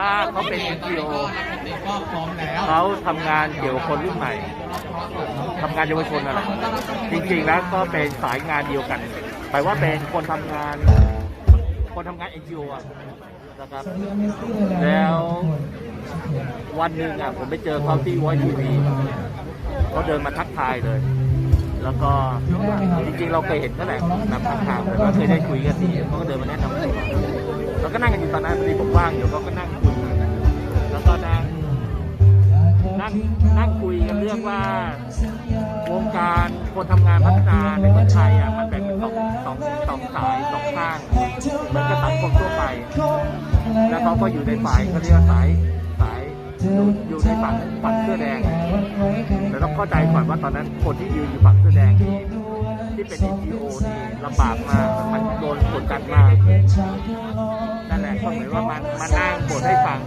ต้าเขาเป็น NGO ก็พร้อเขาทำงานเกี่ยวกับคนรุ่นใหม่ทำงานเยาวชนอะไรจริงๆแล้วก็เป็นสายงานเดียวกันแปลว่าเป็นคนทำงาน คนทำงาน NGO อะนะครับ แล้ววันหนึ่งอะผมไปเจอเขาที่วอยทีวีเขาเดินมาทักทายเลย แล้วก็จริงๆเราเคยเห็นเขาแหละนำทางทางแต่ว่าเคยได้คุยกันทีเขาก็เดินมาแนะนำตัวเราก็นั่งกันอยู่ตอนนั้นพอดีผมว่างอยู่เขาก็นั่งคุย นั่งนั่งคุยกันเรื่องว่าวงการคนทำงานพัฒนาในคนไทยอะมันแบ่งเป็นสองสองสองสายสองข้างเหมือนกับสังคมทั่วไป แล้วเขาก็อยู่ในฝ่ายเขาเรียกว่าสายสายอยู่อยู่ในฝั่งฝั่งเสื้อแดงแต่ต้องเข้าใจก่อนว่าตอนนั้นคนที่ยืนอยู่ฝั่งเสื้อแดงที่ที่เป็น NGO นี่ลำบากมากมันโดนกดดันมากนั่นแหละก็เหมือนว่ามันมานั่งบทให้ฟัง